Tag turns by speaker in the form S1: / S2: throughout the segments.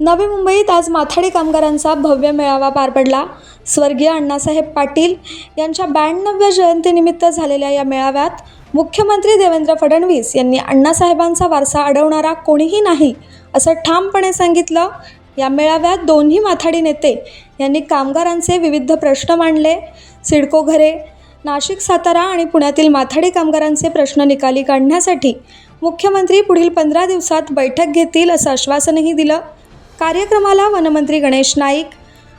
S1: नवी मुंबईत आज माथाडी कामगारांचा भव्य मेळावा पार पडला. स्वर्गीय अण्णासाहेब पाटील यांच्या ब्याण्णव्या जयंतीनिमित्त झालेल्या या मेळाव्यात मुख्यमंत्री देवेंद्र फडणवीस यांनी अण्णासाहेबांचा वारसा अडवणारा कोणीही नाही असं ठामपणे सांगितलं. या मेळाव्यात दोन्ही माथाडी नेते यांनी कामगारांचे विविध प्रश्न मांडले. सिडको घरे नाशिक सातारा आणि पुण्यातील माथाडी कामगारांचे प्रश्न निकाली काढण्यासाठी मुख्यमंत्री पुढील पंधरा दिवसात बैठक घेतील असं आश्वासनही दिलं. कार्यक्रमाला वनमंत्री गणेश नाईक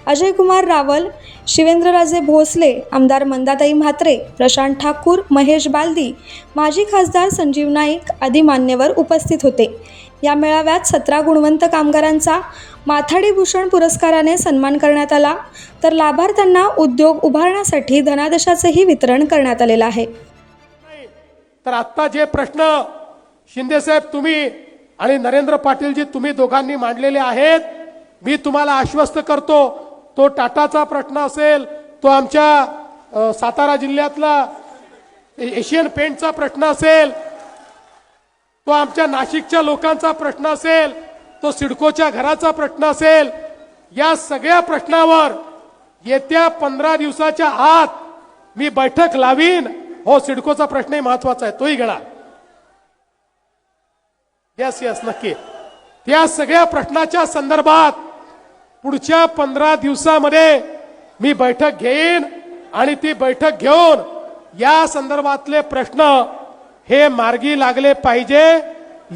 S1: अजयकुमार रावल शिवेंद्रराजे भोसले आमदार मंदाताई म्हात्रे प्रशांत ठाकूर महेश बालदी माजी खासदार संजीव नाईक आदी मान्यवर उपस्थित होते. या मेळाव्यात सतरा गुणवंत कामगारांचा माथाडी भूषण पुरस्काराने सन्मान करण्यात आला. तर लाभार्थ्यांना उद्योग उभारण्यासाठी धनादेशाचंही वितरण करण्यात आलेलं आहे.
S2: तर आत्ता जे प्रश्न शिंदेसाहेब तुम्ही आणि नरेंद्र पाटीलजी तुम्ही दोघांनी मांडलेले आहेत. मी तुम्हाला आश्वस्त करतो तो टाटाचा प्रश्न असेल तो आमच्या सातारा जिल्ह्यातला एशियन पेंटचा प्रश्न असेल तो आमच्या नाशिकच्या लोकांचा प्रश्न असेल तो सिडकोच्या घराचा प्रश्न असेल या सगळ्या प्रश्नावर येत्या पंधरा दिवसाच्या आत मी बैठक लावीन. हो सिडकोचा प्रश्नही महत्त्वाचा आहे तोही घेणार. यस यस नक्की. त्या सगळ्या प्रश्नाच्या संदर्भात पुढच्या पंधरा दिवसामध्ये मी बैठक घेईन आणि ती बैठक घेऊन या संदर्भातले प्रश्न हे मार्गी लागले पाहिजे.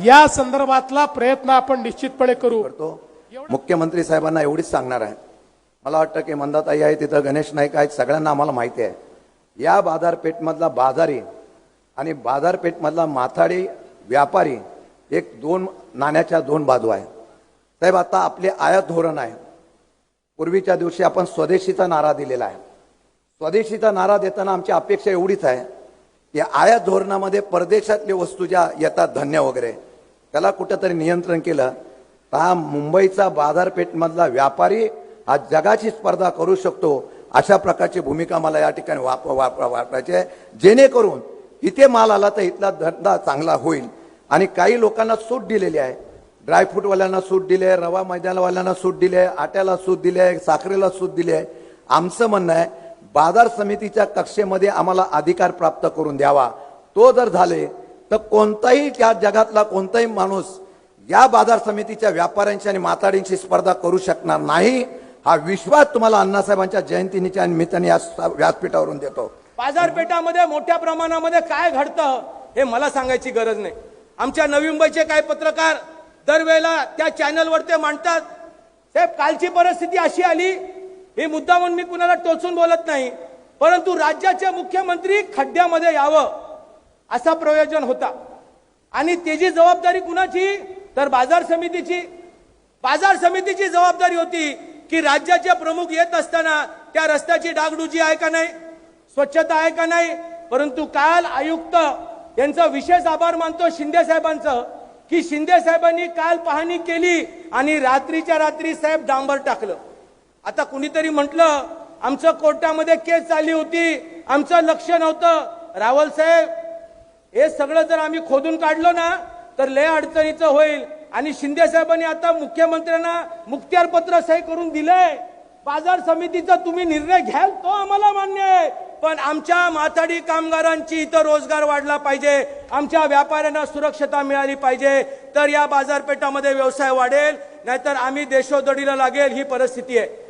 S2: या संदर्भातला प्रयत्न आपण निश्चितपणे करू.
S3: करतो. मुख्यमंत्री साहेबांना एवढीच सांगणार आहे. मला वाटतं की मंदाताई आहे तिथं गणेश नाईक आहेत सगळ्यांना आम्हाला माहिती आहे. या बाजारपेठमधला बाजारी आणि बाजारपेठमधला माथाडी व्यापारी एक दोन नाण्याच्या दोन बाजू आहे साहेब आता आपले आयात धोरण आहे. पूर्वीच्या दिवशी आपण स्वदेशीचा नारा दिलेला आहे. स्वदेशीचा नारा देताना आमची अपेक्षा एवढीच आहे की आयात धोरणामध्ये परदेशातली वस्तू ज्या येतात धान्य वगैरे त्याला कुठंतरी नियंत्रण केलं तर हा मुंबईचा बाजारपेठमधला व्यापारी हा जगाची स्पर्धा करू शकतो अशा प्रकारची भूमिका मला या ठिकाणी वाप वापरायची आहे. जेणेकरून इथे माल आला तर इथला धंदा चांगला होईल. आणि काही लोकांना सूट दिलेली आहे. ड्रायफ्रूटवाल्यांना सूट दिली आहे रवा मैदानवाल्यांना सूट दिली आहे आट्याला सूट दिली आहे साखरेला सूट दिली आहे. आमचं म्हणणं आहे बाजार समितीच्या कक्षेमध्ये आम्हाला अधिकार प्राप्त करून द्यावा. तो जर झाले तर कोणताही त्या जगातला कोणताही माणूस या बाजार समितीच्या व्यापाऱ्यांशी आणि माताडींशी स्पर्धा करू शकणार नाही. हा विश्वास तुम्हाला अण्णासाहेबांच्या जयंतीच्या निमित्ताने या व्यासपीठावरून देतो.
S4: बाजारपेठामध्ये मोठ्या प्रमाणामध्ये काय घडतं हे मला सांगायची गरज नाही. आमच्या नवी मुंबईचे काही पत्रकार दरवेळेला त्या चॅनलवर ते मांडतात साहेब कालची परिस्थिती अशी आली हे मुद्दा म्हणून मी कुणाला टोचून बोलत नाही परंतु राज्याचे मुख्यमंत्री खड्ड्यामध्ये यावं असा प्रयोजन होता. आणि त्याची जबाबदारी कुणाची? तर बाजार समितीची. बाजार समितीची जबाबदारी होती की राज्याचे प्रमुख येत असताना त्या रस्त्याची डागडुजी आहे का नाही स्वच्छता आहे का नाही परंतु काल आयुक्त यांचा विशेष आभार मानतो शिंदे साहेबांचं की शिंदे साहेबांनी काल पाहणी केली आणि रात्रीच्या रात्री साहेब डांबर टाकलं. आता कुणीतरी म्हटलं आमचं कोर्टामध्ये केस चालली होती आमचं लक्ष नव्हतं. रावल साहेब हे सगळं जर आम्ही खोदून काढलं ना तर लय अडचणीचं होईल. आणि शिंदे साहेबांनी आता मुख्यमंत्र्यांना मुख्तियार पत्र सही करून दिलंय. बाजार समितीचा तुम्ही निर्णय घ्याल तो आम्हाला मान्य आहे. पण आमच्या माथाडी कामगारांची इथं रोजगार वाढला पाहिजे. आमच्या व्यापाऱ्यांना सुरक्षता मिळाली पाहिजे. तर या बाजारपेठामध्ये व्यवसाय वाढेल नाहीतर आम्ही देशोधडीला लागेल ही परिस्थिती आहे.